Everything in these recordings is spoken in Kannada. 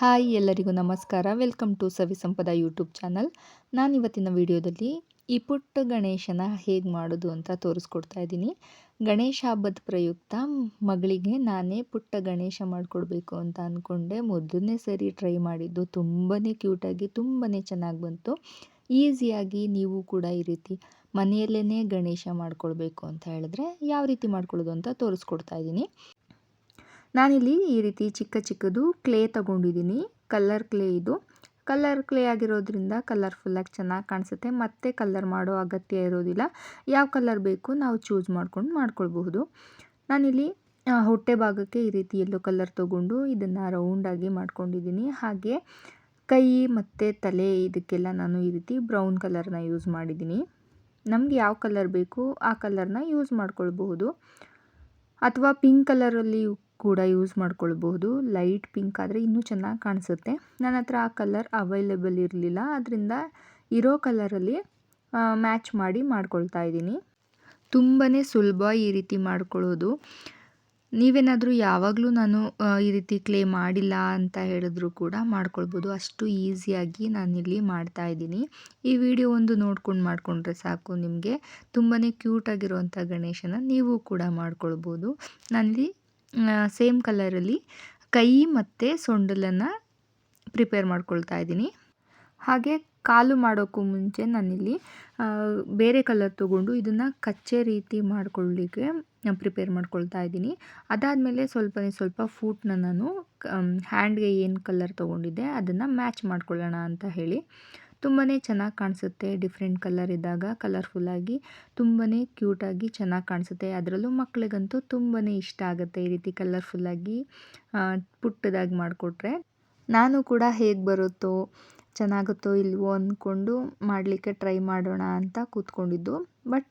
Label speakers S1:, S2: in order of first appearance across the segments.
S1: ಹಾಯ್ ಎಲ್ಲರಿಗೂ ನಮಸ್ಕಾರ. Welcome to Savi Sampada YouTube channel. ನಾನು ಇವತ್ತಿನ ವಿಡಿಯೋದಲ್ಲಿ ಈ ಪುಟ್ಟ ಗಣೇಶನ ಹೇಗೆ ಮಾಡೋದು ಅಂತ ತೋರಿಸ್ಕೊಡ್ತಾ ಇದ್ದೀನಿ. ಗಣೇಶ ಹಬ್ಬದ ಪ್ರಯುಕ್ತ ಮಗಳಿಗೆ ನಾನೇ ಪುಟ್ಟ ಗಣೇಶ ಮಾಡಿಕೊಡ್ಬೇಕು ಅಂತ ಅಂದ್ಕೊಂಡೆ ಮೊದಲನೇ ಸರಿ ಟ್ರೈ ಮಾಡಿದ್ದು ತುಂಬಾ ಕ್ಯೂಟಾಗಿ ತುಂಬಾ ಚೆನ್ನಾಗಿ ಬಂತು. ಈಸಿಯಾಗಿ ನೀವು ಕೂಡ ಈ ರೀತಿ ಮನೆಯಲ್ಲೇ ಗಣೇಶ ಮಾಡ್ಕೊಳ್ಬೇಕು ಅಂತ ಹೇಳಿದ್ರೆ ಯಾವ ರೀತಿ ಮಾಡ್ಕೊಳ್ಳೋದು ಅಂತ ತೋರಿಸ್ಕೊಡ್ತಾ ಇದ್ದೀನಿ. ನಾನಿಲ್ಲಿ ಈ ರೀತಿ ಚಿಕ್ಕ ಚಿಕ್ಕದು ಕ್ಲೇ ತಗೊಂಡಿದ್ದೀನಿ. ಕಲ್ಲರ್ ಕ್ಲೇ ಇದು. ಕಲ್ಲರ್ ಕ್ಲೇ ಆಗಿರೋದ್ರಿಂದ ಕಲರ್ಫುಲ್ಲಾಗಿ ಚೆನ್ನಾಗಿ ಕಾಣಿಸುತ್ತೆ. ಮತ್ತೆ ಕಲ್ಲರ್ ಮಾಡೋ ಅಗತ್ಯ ಇರೋದಿಲ್ಲ. ಯಾವ ಕಲರ್ ಬೇಕು ನಾವು ಚೂಸ್ ಮಾಡ್ಕೊಂಡು ಮಾಡ್ಕೊಳ್ಬಹುದು. ನಾನಿಲ್ಲಿ ಹೊಟ್ಟೆ ಭಾಗಕ್ಕೆ ಈ ರೀತಿ ಎಲ್ಲೋ ಕಲರ್ ತೊಗೊಂಡು ಇದನ್ನು ರೌಂಡಾಗಿ ಮಾಡ್ಕೊಂಡಿದ್ದೀನಿ. ಹಾಗೆ ಕೈ ಮತ್ತು ತಲೆ ಇದಕ್ಕೆಲ್ಲ ನಾನು ಈ ರೀತಿ ಬ್ರೌನ್ ಕಲರ್ನ ಯೂಸ್ ಮಾಡಿದ್ದೀನಿ. ನಮಗೆ ಯಾವ ಕಲರ್ ಬೇಕು ಆ ಕಲರ್ನ ಯೂಸ್ ಮಾಡ್ಕೊಳ್ಬಹುದು. ಅಥವಾ ಪಿಂಕ್ ಕಲರಲ್ಲಿ ಕೂಡ ಯೂಸ್ ಮಾಡ್ಕೊಳ್ಬಹುದು. ಲೈಟ್ ಪಿಂಕ್ ಆದರೆ ಇನ್ನೂ ಚೆನ್ನಾಗಿ ಕಾಣಿಸುತ್ತೆ. ನನ್ನ ಹತ್ರ ಆ ಕಲರ್ ಅವೈಲೇಬಲ್ ಇರಲಿಲ್ಲ. ಅದರಿಂದ ಇರೋ ಕಲರಲ್ಲಿ ಮ್ಯಾಚ್ ಮಾಡಿ ಮಾಡ್ಕೊಳ್ತಾ ಇದ್ದೀನಿ. ತುಂಬಾ ಸುಲಭ ಈ ರೀತಿ ಮಾಡ್ಕೊಳ್ಳೋದು ನೀವೇನಾದರೂ ಯಾವಾಗಲೂ ನಾನು ಈ ರೀತಿ ಕ್ಲೇ ಮಾಡಿಲ್ಲ ಅಂತ ಹೇಳಿದ್ರು ಕೂಡ ಮಾಡ್ಕೊಳ್ಬೋದು ಅಷ್ಟು ಈಸಿಯಾಗಿ ನಾನಿಲ್ಲಿ ಮಾಡ್ತಾ ಇದ್ದೀನಿ. ಈ ವಿಡಿಯೋ ಒಂದು ನೋಡ್ಕೊಂಡು ಮಾಡಿಕೊಂಡ್ರೆ ಸಾಕು ನಿಮಗೆ. ತುಂಬಾ ಕ್ಯೂಟಾಗಿರುವಂಥ ಗಣೇಶನ ನೀವು ಕೂಡ ಮಾಡ್ಕೊಳ್ಬೋದು ನಾನಿಲ್ಲಿ ಸೇಮ್ ಕಲರಲ್ಲಿ ಕೈ ಮತ್ತು ಸೊಂಡಲನ್ನು ಪ್ರಿಪೇರ್ ಮಾಡ್ಕೊಳ್ತಾ ಇದ್ದೀನಿ. ಹಾಗೆ ಕಾಲು ಮಾಡೋಕ್ಕೂ ಮುಂಚೆ ನಾನಿಲ್ಲಿ ಬೇರೆ ಕಲರ್ ತೊಗೊಂಡು ಇದನ್ನು ಕಚ್ಚೆ ರೀತಿ ಮಾಡಿಕೊಳ್ಳಿಕ್ಕೆ ಪ್ರಿಪೇರ್ ಮಾಡ್ಕೊಳ್ತಾ ಇದ್ದೀನಿ. ಅದಾದಮೇಲೆ ಸ್ವಲ್ಪ ಸ್ವಲ್ಪ ಫೂಟ್ನ ನಾನು ಹ್ಯಾಂಡ್ಗೆ ಏನು ಕಲರ್ ತೊಗೊಂಡಿದ್ದೆ ಅದನ್ನು ಮ್ಯಾಚ್ ಮಾಡ್ಕೊಳ್ಳೋಣ ಅಂತ ಹೇಳಿ. ತುಂಬಾ ಚೆನ್ನಾಗಿ ಕಾಣಿಸುತ್ತೆ ಡಿಫ್ರೆಂಟ್ ಕಲರ್ ಇದ್ದಾಗ ಕಲರ್ಫುಲ್ಲಾಗಿ ತುಂಬಾ ಕ್ಯೂಟಾಗಿ ಚೆನ್ನಾಗಿ ಕಾಣಿಸುತ್ತೆ. ಅದರಲ್ಲೂ ಮಕ್ಕಳಿಗಂತೂ ತುಂಬಾ ಇಷ್ಟ ಆಗುತ್ತೆ ಈ ರೀತಿ ಕಲರ್ಫುಲ್ಲಾಗಿ ಪುಟ್ಟದಾಗಿ ಮಾಡಿಕೊಟ್ರೆ. ನಾನು ಕೂಡ ಹೇಗೆ ಬರುತ್ತೋ, ಚೆನ್ನಾಗುತ್ತೋ ಇಲ್ವೋ ಅಂದ್ಕೊಂಡು ಮಾಡಲಿಕ್ಕೆ ಟ್ರೈ ಮಾಡೋಣ ಅಂತ ಕೂತ್ಕೊಂಡಿದ್ದು. ಬಟ್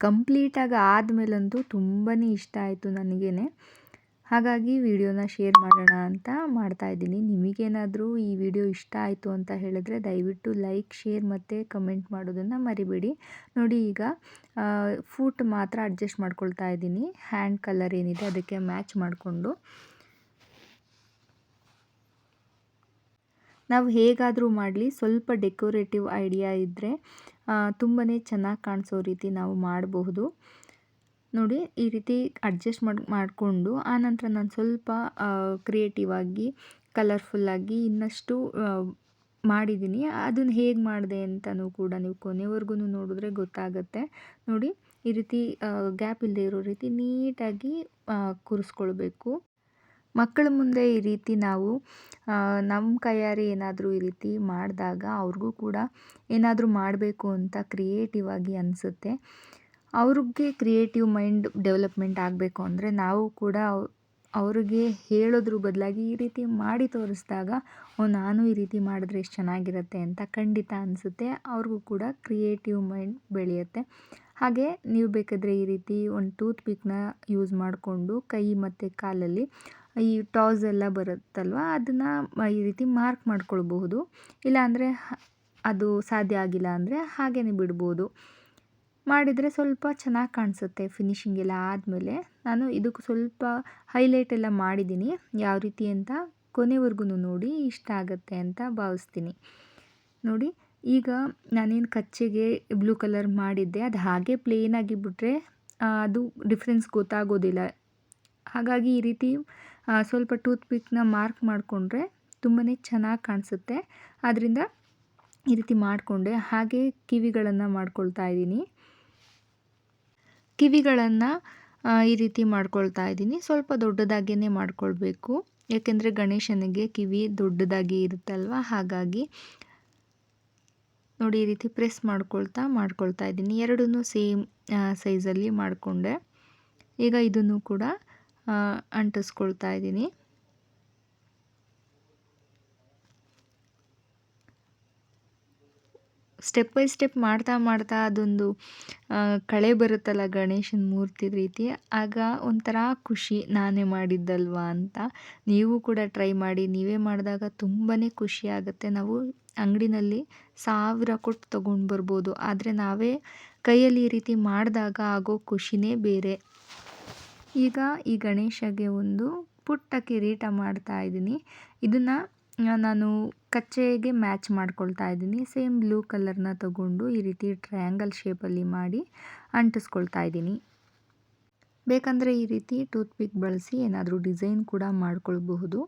S1: ಕಂಪ್ಲೀಟಾಗಿ ಆದಮೇಲಂತೂ ತುಂಬಾ ಇಷ್ಟ ಆಯಿತು ನನಗೇ ಹಾಗಾಗಿ ವಿಡಿಯೋನ ಶೇರ್ ಮಾಡೋಣ ಅಂತ ಮಾಡ್ತಾ ಇದ್ದೀನಿ. ನಿಮಗೇನಾದರೂ ಈ ವಿಡಿಯೋ ಇಷ್ಟ ಆಯಿತು ಅಂತ ಹೇಳಿದ್ರೆ ದಯವಿಟ್ಟು ಲೈಕ್, ಶೇರ್ ಮತ್ತು ಕಮೆಂಟ್ ಮಾಡೋದನ್ನು ಮರಿಬೇಡಿ. ನೋಡಿ ಈಗ ಫೂಟ್ ಮಾತ್ರ ಅಡ್ಜಸ್ಟ್ ಮಾಡ್ಕೊಳ್ತಾ ಇದ್ದೀನಿ. ಹ್ಯಾಂಡ್ ಕಲರ್ ಏನಿದೆ ಅದಕ್ಕೆ ಮ್ಯಾಚ್ ಮಾಡಿಕೊಂಡು. ನಾವು ಹೇಗಾದರೂ ಮಾಡಲಿ. ಸ್ವಲ್ಪ ಡೆಕೋರೇಟಿವ್ ಐಡಿಯಾ ಇದ್ದರೆ ತುಂಬಾ ಚೆನ್ನಾಗಿ ಕಾಣಿಸೋ ರೀತಿ ನಾವು ಮಾಡಬಹುದು. ನೋಡಿ ಈ ರೀತಿ ಅಡ್ಜಸ್ಟ್ ಮಾಡಿ, ಮಾಡಿಕೊಂಡು ಆನಂತರ ನಾನು ಸ್ವಲ್ಪ ಕ್ರಿಯೇಟಿವ್ ಆಗಿ ಕಲರ್ಫುಲ್ಲಾಗಿ ಇನ್ನಷ್ಟು ಮಾಡಿದ್ದೀನಿ ಅದನ್ನು ಹೇಗೆ ಮಾಡಿದೆ ಅಂತಲೂ ಕೂಡ ನೀವು ಕೊನೆವರೆಗೂ ನೋಡಿದ್ರೆ ಗೊತ್ತಾಗುತ್ತೆ. ನೋಡಿ ಈ ರೀತಿ ಗ್ಯಾಪ್ ಇಲ್ಲದೆ ಇರೋ ರೀತಿ ನೀಟಾಗಿ ಕೂರಿಸ್ಕೊಳ್ಬೇಕು. ಮಕ್ಕಳ ಮುಂದೆ ಈ ರೀತಿ ನಾವು ನಮ್ಮ ಕೈಯಾರೆ ಏನಾದರೂ ಈ ರೀತಿ ಮಾಡಿದಾಗ ಅವ್ರಿಗೂ ಕೂಡ ಏನಾದರೂ ಮಾಡಬೇಕು ಅಂತ ಕ್ರಿಯೇಟಿವ್ ಆಗಿ ಅನಿಸುತ್ತೆ. ಅವ್ರಿಗೆ ಕ್ರಿಯೇಟಿವ್ ಮೈಂಡ್ ಡೆವಲಪ್ಮೆಂಟ್ ಆಗಬೇಕು ಅಂದರೆ ನಾವು ಕೂಡ ಅವ್ರಿಗೆ ಹೇಳೋದ್ರ ಬದಲಾಗಿ ಈ ರೀತಿ ಮಾಡಿ ತೋರಿಸಿದಾಗ, ಓ, ನಾನು ಈ ರೀತಿ ಮಾಡಿದ್ರೆ ಎಷ್ಟು ಚೆನ್ನಾಗಿರುತ್ತೆ ಅಂತ ಖಂಡಿತ ಅನಿಸುತ್ತೆ. ಅವ್ರಿಗೂ ಕೂಡ ಕ್ರಿಯೇಟಿವ್ ಮೈಂಡ್ ಬೆಳೆಯುತ್ತೆ. ಹಾಗೆ ನೀವು ಬೇಕಾದರೆ ಈ ರೀತಿ ಒಂದು ಟೂತ್ ಪಿಕ್ನ ಯೂಸ್ ಮಾಡಿಕೊಂಡು ಕೈ ಮತ್ತು ಕಾಲಲ್ಲಿ ಈ ಟಾಸ್ ಎಲ್ಲ ಬರುತ್ತಲ್ವ, ಅದನ್ನು ಈ ರೀತಿ ಮಾರ್ಕ್ ಮಾಡ್ಕೊಳ್ಬಹುದು. ಇಲ್ಲಾಂದರೆ ಅದು ಸಾಧ್ಯ ಆಗಿಲ್ಲ ಅಂದರೆ ಹಾಗೇ ಬಿಡ್ಬೋದು. ಮಾಡಿದರೆ ಸ್ವಲ್ಪ ಚೆನ್ನಾಗಿ ಕಾಣಿಸುತ್ತೆ ಫಿನಿಶಿಂಗ್ ಎಲ್ಲ ಆದಮೇಲೆ. ನಾನು ಇದಕ್ಕೆ ಸ್ವಲ್ಪ ಹೈಲೈಟ್ ಎಲ್ಲ ಮಾಡಿದ್ದೀನಿ. ಯಾವ ರೀತಿ ಅಂತ ಕೊನೆವರೆಗೂ ನೋಡಿ ಇಷ್ಟ ಆಗುತ್ತೆ ಅಂತ ಭಾವಿಸ್ತೀನಿ. ನೋಡಿ, ಈಗ ನಾನೇನು ಕಚ್ಚೆಗೆ ಬ್ಲೂ ಕಲರ್ ಮಾಡಿದ್ದೆ, ಅದು ಹಾಗೆ ಪ್ಲೇನ್ ಆಗಿಬಿಟ್ರೆ ಅದು ಡಿಫ್ರೆನ್ಸ್ ಗೊತ್ತಾಗೋದಿಲ್ಲ. ಹಾಗಾಗಿ ಈ ರೀತಿ ಸ್ವಲ್ಪ ಟೂತ್ ಪಿಕ್ನ ಮಾರ್ಕ್ ಮಾಡಿಕೊಂಡ್ರೆ ತುಂಬಾ ಚೆನ್ನಾಗಿ ಕಾಣಿಸುತ್ತೆ. ಆದ್ದರಿಂದ ಈ ರೀತಿ ಮಾಡಿಕೊಂಡೆ. ಹಾಗೆ ಕಿವಿಗಳನ್ನು ಮಾಡ್ಕೊಳ್ತಾ ಇದ್ದೀನಿ. ಕಿವಿಗಳನ್ನು ಈ ರೀತಿ ಮಾಡ್ಕೊಳ್ತಾ ಇದ್ದೀನಿ. ಸ್ವಲ್ಪ ದೊಡ್ಡದಾಗಿಯೇ ಮಾಡಿಕೊಳ್ಬೇಕು. ಯಾಕೆಂದರೆ ಗಣೇಶನಿಗೆ ಕಿವಿ ದೊಡ್ಡದಾಗಿ ಇರುತ್ತಲ್ವ? ಹಾಗಾಗಿ ನೋಡಿ, ಈ ರೀತಿ ಪ್ರೆಸ್ ಮಾಡ್ಕೊಳ್ತಾ ಮಾಡ್ಕೊಳ್ತಾ ಇದ್ದೀನಿ. ಎರಡೂ ಸೇಮ್ ಸೈಜಲ್ಲಿ ಮಾಡಿಕೊಂಡೆ. ಈಗ ಇದನ್ನು ಕೂಡ ಅಂಟಿಸ್ಕೊಳ್ತಾ ಇದ್ದೀನಿ. ಸ್ಟೆಪ್ ಬೈ ಸ್ಟೆಪ್ ಮಾಡ್ತಾ ಮಾಡ್ತಾ ಅದೊಂದು ಕಳೆ ಬರುತ್ತಲ್ಲ ಗಣೇಶನ ಮೂರ್ತಿ ರೀತಿ, ಆಗ ಒಂಥರ ಖುಷಿ, ನಾನೇ ಮಾಡಿದ್ದಲ್ವಾ ಅಂತ. ನೀವು ಕೂಡ ಟ್ರೈ ಮಾಡಿ, ನೀವೇ ಮಾಡಿದಾಗ ತುಂಬಾ ಖುಷಿ ಆಗುತ್ತೆ. ನಾವು ಅಂಗಡಿನಲ್ಲಿ ಸಾವಿರ ಕೊಟ್ಟು ತೊಗೊಂಡು ಬರ್ಬೋದು. ಆದರೆ ನಾವೇ ಕೈಯಲ್ಲಿ ಈ ರೀತಿ ಮಾಡಿದಾಗ ಆಗೋ ಖುಷಿನೇ ಬೇರೆ. ಈಗ ಈ ಗಣೇಶಗೆ ಒಂದು ಪುಟ್ಟ ಕಿರೀಟ ಮಾಡ್ತಾ ಇದ್ದೀನಿ. ಇದನ್ನು ನಾನು ಕಚ್ಚೆಗೆ ಮ್ಯಾಚ್ ಮಾಡ್ಕೊಳ್ತಾ ಇದ್ದೀನಿ. ಸೇಮ್ ಬ್ಲೂ ಕಲರ್ನ ತಗೊಂಡು ಈ ರೀತಿ ಟ್ರಯಾಂಗಲ್ ಶೇಪಲ್ಲಿ ಮಾಡಿ ಅಂಟಿಸ್ಕೊಳ್ತಾ ಇದ್ದೀನಿ. ಬೇಕಂದರೆ ಈ ರೀತಿ ಟೂತ್ ಪಿಕ್ ಬಳಸಿ ಏನಾದರೂ ಡಿಸೈನ್ ಕೂಡ ಮಾಡ್ಕೊಳ್ಬಹುದು.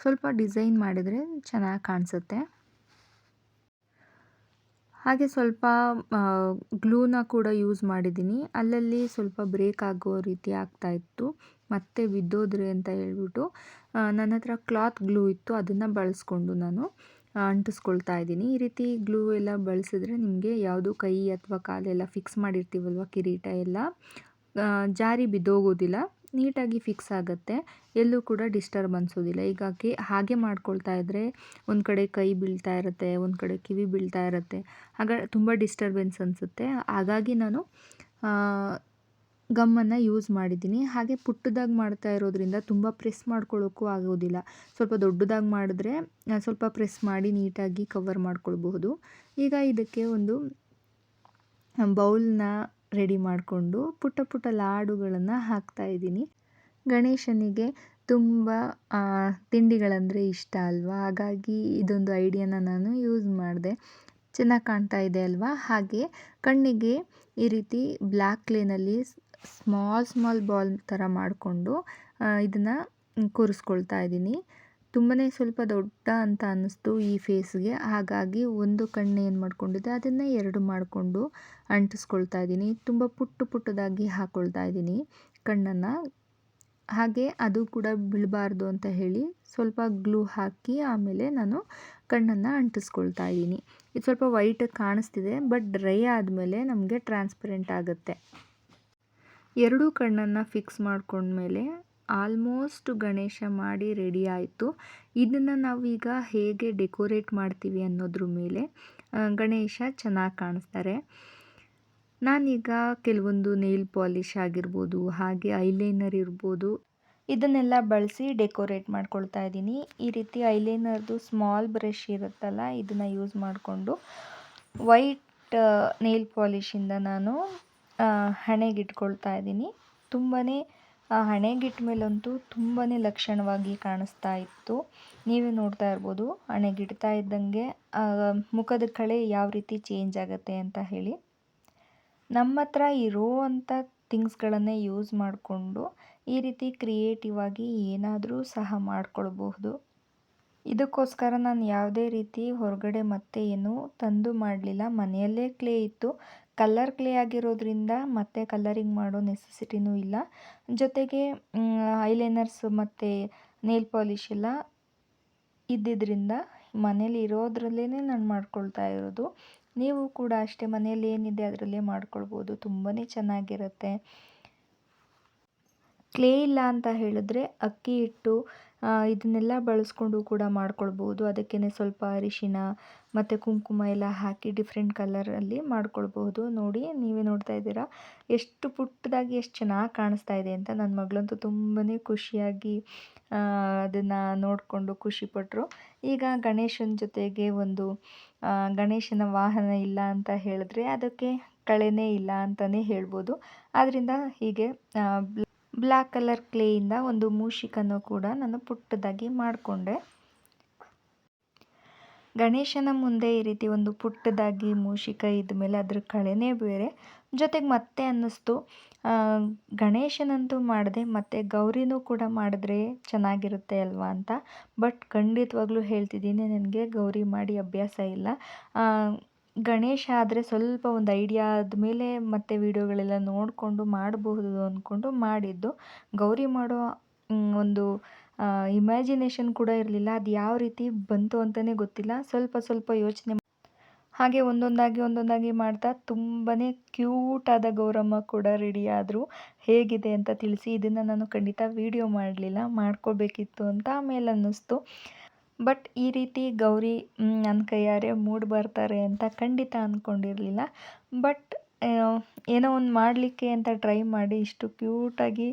S1: ಸ್ವಲ್ಪ ಡಿಸೈನ್ ಮಾಡಿದರೆ ಚೆನ್ನಾಗಿ ಕಾಣಿಸುತ್ತೆ. ಹಾಗೆ ಸ್ವಲ್ಪ ಗ್ಲೂನ ಕೂಡ ಯೂಸ್ ಮಾಡಿದ್ದೀನಿ. ಅಲ್ಲಲ್ಲಿ ಸ್ವಲ್ಪ ಬ್ರೇಕ್ ಆಗೋ ರೀತಿ ಆಗ್ತಾ ಇತ್ತು. ಮತ್ತೆ ಬಿದ್ದೋದ್ರೆ ಅಂತ ಹೇಳ್ಬಿಟ್ಟು ನನ್ನ ಹತ್ರ ಕ್ಲಾತ್ ಗ್ಲೂ ಇತ್ತು. ಅದನ್ನು ಬಳಸ್ಕೊಂಡು ನಾನು ಅಂಟಿಸ್ಕೊಳ್ತಾ ಇದ್ದೀನಿ. ಈ ರೀತಿ ಗ್ಲೂ ಎಲ್ಲ ಬಳಸಿದ್ರೆ ನಿಮಗೆ ಯಾವುದು ಕೈ ಅಥವಾ ಕಾಲೆಲ್ಲ ಫಿಕ್ಸ್ ಮಾಡಿರ್ತೀವಲ್ವ ಕಿರೀಟ ಎಲ್ಲ ಜಾರಿ ಬಿದ್ದೋಗೋದಿಲ್ಲ. ನೀಟಾಗಿ ಫಿಕ್ಸ್ ಆಗುತ್ತೆ. ಎಲ್ಲೂ ಕೂಡ ಡಿಸ್ಟರ್ಬ್ ಅನಿಸೋದಿಲ್ಲ ಈಗ ಹಾಗೆ ಮಾಡ್ಕೊಳ್ತಾ ಇದ್ದರೆ ಒಂದು ಕಡೆ ಕೈ ಬೀಳ್ತಾ ಇರುತ್ತೆ, ಒಂದು ಕಡೆ ಕಿವಿ ಬೀಳ್ತಾ ಇರುತ್ತೆ. ಆಗ ತುಂಬ ಡಿಸ್ಟರ್ಬೆನ್ಸ್ ಅನಿಸುತ್ತೆ. ಹಾಗಾಗಿ ನಾನು ಗಮ್ಮನ್ನು ಯೂಸ್ ಮಾಡಿದ್ದೀನಿ. ಹಾಗೆ ಪುಟ್ಟದಾಗಿ ಮಾಡ್ತಾ ಇರೋದ್ರಿಂದ ತುಂಬ ಪ್ರೆಸ್ ಮಾಡ್ಕೊಳ್ಳೋಕ್ಕೂ ಆಗೋದಿಲ್ಲ. ಸ್ವಲ್ಪ ದೊಡ್ಡದಾಗಿ ಮಾಡಿದ್ರೆ ಸ್ವಲ್ಪ ಪ್ರೆಸ್ ಮಾಡಿ ನೀಟಾಗಿ ಕವರ್ ಮಾಡ್ಕೊಳ್ಬಹುದು. ಈಗ ಇದಕ್ಕೆ ಒಂದು ಬೌಲ್ನ ರೆಡಿ ಮಾಡಿಕೊಂಡು ಪುಟ್ಟ ಪುಟ್ಟ ಲಾಡುಗಳನ್ನು ಇದ್ದೀನಿ. ಗಣೇಶನಿಗೆ ತುಂಬ ತಿಂಡಿಗಳಂದರೆ ಇಷ್ಟ ಅಲ್ವಾ? ಹಾಗಾಗಿ ಇದೊಂದು ಐಡಿಯಾನ ನಾನು ಯೂಸ್ ಮಾಡಿದೆ. ಚೆನ್ನಾಗಿ ಕಾಣ್ತಾ ಇದೆ ಅಲ್ವಾ? ಹಾಗೆ ಕಣ್ಣಿಗೆ ಈ ರೀತಿ ಬ್ಲ್ಯಾಕ್ ಕ್ಲೇನಲ್ಲಿ ಸ್ಮಾಲ್ ಸ್ಮಾಲ್ ಬಾಲ್ ಥರ ಮಾಡಿಕೊಂಡು ಇದನ್ನು ಕೂರಿಸ್ಕೊಳ್ತಾ ಇದ್ದೀನಿ. ತುಂಬಾ ಸ್ವಲ್ಪ ದೊಡ್ಡ ಅಂತ ಅನ್ನಿಸ್ತು ಈ ಫೇಸ್ಗೆ. ಹಾಗಾಗಿ ಒಂದು ಕಣ್ಣು ಏನು ಮಾಡ್ಕೊಂಡಿದ್ದೆ ಅದನ್ನು ಎರಡು ಮಾಡಿಕೊಂಡು ಅಂಟಿಸ್ಕೊಳ್ತಾ ಇದ್ದೀನಿ. ತುಂಬ ಪುಟ್ಟು ಪುಟ್ಟದಾಗಿ ಹಾಕ್ಕೊಳ್ತಾ ಇದ್ದೀನಿ ಕಣ್ಣನ್ನು. ಹಾಗೆ ಅದು ಕೂಡ ಬೀಳಬಾರ್ದು ಅಂತ ಹೇಳಿ ಸ್ವಲ್ಪ ಗ್ಲೂ ಹಾಕಿ ಆಮೇಲೆ ನಾನು ಕಣ್ಣನ್ನು ಅಂಟಿಸ್ಕೊಳ್ತಾ ಇದ್ದೀನಿ. ಇದು ಸ್ವಲ್ಪ ವೈಟ್ ಕಾಣಿಸ್ತಿದೆ, ಬಟ್ ಡ್ರೈ ಆದಮೇಲೆ ನಮಗೆ ಟ್ರಾನ್ಸ್ಪರೆಂಟ್ ಆಗುತ್ತೆ. ಎರಡೂ ಕಣ್ಣನ್ನು ಫಿಕ್ಸ್ ಮಾಡ್ಕೊಂಡ್ಮೇಲೆ ಆಲ್ಮೋಸ್ಟ್ ಗಣೇಶ ಮಾಡಿ ರೆಡಿ ಆಯಿತು. ಇದನ್ನು ನಾವೀಗ ಹೇಗೆ ಡೆಕೋರೇಟ್ ಮಾಡ್ತೀವಿ ಅನ್ನೋದ್ರ ಮೇಲೆ ಗಣೇಶ ಚೆನ್ನಾಗಿ ಕಾಣಿಸ್ತಾರೆ. ನಾನೀಗ ಕೆಲವೊಂದು ನೇಲ್ ಪಾಲಿಶ್ ಆಗಿರ್ಬೋದು, ಹಾಗೆ ಐಲೈನರ್ ಇರ್ಬೋದು, ಇದನ್ನೆಲ್ಲ ಬಳಸಿ ಡೆಕೋರೇಟ್ ಮಾಡ್ಕೊಳ್ತಾ ಇದ್ದೀನಿ. ಈ ರೀತಿ ಐಲೈನರ್ದು ಸ್ಮಾಲ್ ಬ್ರಷ್ ಇರುತ್ತಲ್ಲ, ಇದನ್ನು ಯೂಸ್ ಮಾಡಿಕೊಂಡು ವೈಟ್ ನೇಲ್ ಪಾಲಿಶಿಂದ ನಾನು ಹಣೆಗಿಟ್ಕೊಳ್ತಾ ಇದ್ದೀನಿ. ತುಂಬಾ ಆ ಹಣೆಗಿಟ್ಟ ಮೇಲಂತೂ ತುಂಬಾ ಲಕ್ಷಣವಾಗಿ ಕಾಣಿಸ್ತಾ ಇತ್ತು. ನೀವೇ ನೋಡ್ತಾ ಇರ್ಬೋದು, ಹಣೆಗಿಡ್ತಾ ಇದ್ದಂಗೆ ಮುಖದ ಕಳೆ ಯಾವ ರೀತಿ ಚೇಂಜ್ ಆಗುತ್ತೆ ಅಂತ ಹೇಳಿ. ನಮ್ಮ ಹತ್ರ ಇರೋ ಅಂಥ ಥಿಂಗ್ಸ್ಗಳನ್ನೇ ಯೂಸ್ ಮಾಡಿಕೊಂಡು ಈ ರೀತಿ ಕ್ರಿಯೇಟಿವ್ ಆಗಿ ಏನಾದರೂ ಸಹ ಮಾಡಿಕೊಳ್ಬಹುದು. ಇದಕ್ಕೋಸ್ಕರ ನಾನು ಯಾವುದೇ ರೀತಿ ಹೊರಗಡೆ ಮತ್ತೆ ಏನೂ ತಂದು ಮಾಡಲಿಲ್ಲ. ಮನೆಯಲ್ಲೇ ಕ್ಲೇ ಇತ್ತು. ಕಲ್ಲರ್ ಕ್ಲೇ ಆಗಿರೋದ್ರಿಂದ ಮತ್ತೆ ಕಲ್ಲರಿಂಗ್ ಮಾಡೋ ನೆಸೆಸಿಟಿನೂ ಇಲ್ಲ. ಜೊತೆಗೆ ಐಲೈನರ್ಸ್ ಮತ್ತು ನೇಲ್ ಪಾಲಿಷ್ ಎಲ್ಲ ಇದ್ದಿದ್ದರಿಂದ ಮನೇಲಿ ಇರೋದ್ರಲ್ಲೇ ನಾನು ಮಾಡ್ಕೊಳ್ತಾ ಇರೋದು. ನೀವು ಕೂಡ ಅಷ್ಟೇ ಮನೆಯಲ್ಲಿ ಏನಿದೆ ಅದರಲ್ಲೇ ಮಾಡ್ಕೊಳ್ಬೋದು. ತುಂಬಾ ಚೆನ್ನಾಗಿರುತ್ತೆ. ಕ್ಲೇ ಇಲ್ಲ ಅಂತ ಹೇಳಿದ್ರೆ ಅಕ್ಕಿ ಹಿಟ್ಟು ಇದನ್ನೆಲ್ಲ ಬಳಸ್ಕೊಂಡು ಕೂಡ ಮಾಡ್ಕೊಳ್ಬೋದು. ಅದಕ್ಕೇ ಸ್ವಲ್ಪ ಅರಿಶಿನ ಮತ್ತು ಕುಂಕುಮ ಎಲ್ಲ ಹಾಕಿ ಡಿಫ್ರೆಂಟ್ ಕಲರಲ್ಲಿ ಮಾಡ್ಕೊಳ್ಬಹುದು. ನೋಡಿ, ನೀವೇ ನೋಡ್ತಾ ಇದ್ದೀರಾ? ಎಷ್ಟು ಪುಟ್ಟದಾಗಿ, ಎಷ್ಟು ಚೆನ್ನಾಗಿ ಕಾಣಿಸ್ತಾ ಇದೆ ಅಂತ ನನ್ನ ಮಗಳಂತೂ ತುಂಬಾ ಖುಷಿಯಾಗಿ ಅದನ್ನು ನೋಡಿಕೊಂಡು ಖುಷಿಪಟ್ಟರು ಈಗ ಗಣೇಶನ ಜೊತೆಗೆ ಒಂದು ಗಣೇಶನ ವಾಹನ ಇಲ್ಲ ಅಂತ ಹೇಳಿದ್ರೆ ಅದಕ್ಕೆ ಕಳೆನೇ ಇಲ್ಲ ಅಂತಲೇ ಹೇಳ್ಬೋದು. ಆದ್ದರಿಂದ ಹೀಗೆ ಬ್ಲ್ಯಾಕ್ ಕಲರ್ ಕ್ಲೇಯಿಂದ ಒಂದು ಮೂಷಿಕನ್ನು ಕೂಡ ನಾನು ಪುಟ್ಟದಾಗಿ ಮಾಡಿಕೊಂಡೆ. ಗಣೇಶನ ಮುಂದೆ ಈ ರೀತಿ ಒಂದು ಪುಟ್ಟದಾಗಿ ಮೂಷಿಕ ಇದ್ಮೇಲೆ ಅದ್ರ ಕಳೆನೇ ಬೇರೆ. ಜೊತೆಗೆ ಮತ್ತೆ ಅನ್ನಿಸ್ತು ಗಣೇಶನಂತೂ ಮಾಡಿದೆ, ಮತ್ತು ಗೌರಿನೂ ಕೂಡ ಮಾಡಿದ್ರೆ ಚೆನ್ನಾಗಿರುತ್ತೆ ಅಲ್ವಾ ಅಂತ. ಬಟ್ ಖಂಡಿತವಾಗ್ಲೂ ಹೇಳ್ತಿದ್ದೀನಿ, ನನಗೆ ಗೌರಿ ಮಾಡಿ ಅಭ್ಯಾಸ ಇಲ್ಲ. ಗಣೇಶ ಆದರೆ ಸ್ವಲ್ಪ ಒಂದು ಐಡಿಯಾ ಆದಮೇಲೆ ಮತ್ತೆ ವೀಡಿಯೋಗಳೆಲ್ಲ ನೋಡಿಕೊಂಡು ಮಾಡಬಹುದು ಅಂದ್ಕೊಂಡು ಮಾಡಿದ್ದು. ಗೌರಿ ಮಾಡೋ ಒಂದು ಇಮ್ಯಾಜಿನೇಷನ್ ಕೂಡ ಇರಲಿಲ್ಲ. ಅದು ಯಾವ ರೀತಿ ಬಂತು ಅಂತಲೇ ಗೊತ್ತಿಲ್ಲ. ಸ್ವಲ್ಪ ಸ್ವಲ್ಪ ಯೋಚನೆ ಹಾಗೆ ಒಂದೊಂದಾಗಿ ಒಂದೊಂದಾಗಿ ಮಾಡ್ತಾ ತುಂಬಾ ಕ್ಯೂಟಾದ ಗೌರಮ್ಮ ಕೂಡ ರೆಡಿ ಹೇಗಿದೆ ಅಂತ ತಿಳಿಸಿ. ಇದನ್ನು ನಾನು ಖಂಡಿತ ವೀಡಿಯೋ ಮಾಡಲಿಲ್ಲ. ಮಾಡ್ಕೋಬೇಕಿತ್ತು ಅಂತ ಆಮೇಲೆ ಅನ್ನಿಸ್ತು ಬಟ್ ಈ ರೀತಿ ಗೌರಿ ನನ್ನ ಕೈಯಾರೆ ಮೂಡಿ ಬರ್ತಾರೆ ಅಂತ ಖಂಡಿತ ಅಂದ್ಕೊಂಡಿರಲಿಲ್ಲ ಬಟ್ ಏನೋ ಒಂದು ಮಾಡಲಿಕ್ಕೆ ಅಂತ ಟ್ರೈ ಮಾಡಿ ಇಷ್ಟು ಕ್ಯೂಟಾಗಿ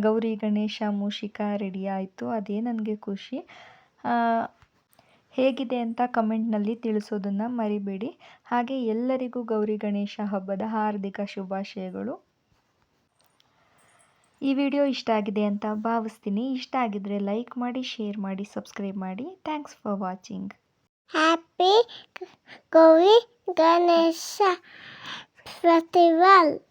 S1: ಗೌರಿ, ಗಣೇಶ, ಮೂಷಿಕ ರೆಡಿ ಆಯಿತು. ಅದೇ ನನಗೆ ಖುಷಿ. ಹೇಗಿದೆ ಅಂತ ಕಮೆಂಟ್ನಲ್ಲಿ ತಿಳಿಸೋದನ್ನು ಮರಿಬೇಡಿ. ಹಾಗೆ ಎಲ್ಲರಿಗೂ ಗೌರಿ, ಗಣೇಶ ಹಬ್ಬದ ಹಾರ್ದಿಕ ಶುಭಾಶಯಗಳು. ಈ ವಿಡಿಯೋ ಇಷ್ಟ ಆಗಿದೆ ಅಂತ ಭಾವಿಸ್ತೀನಿ. ಇಷ್ಟ ಆಗಿದ್ರೆ ಲೈಕ್ ಮಾಡಿ, ಶೇರ್ ಮಾಡಿ, ಸಬ್ಸ್ಕ್ರೈಬ್ ಮಾಡಿ. Thanks for watching
S2: happy Gowri Ganesha Festival.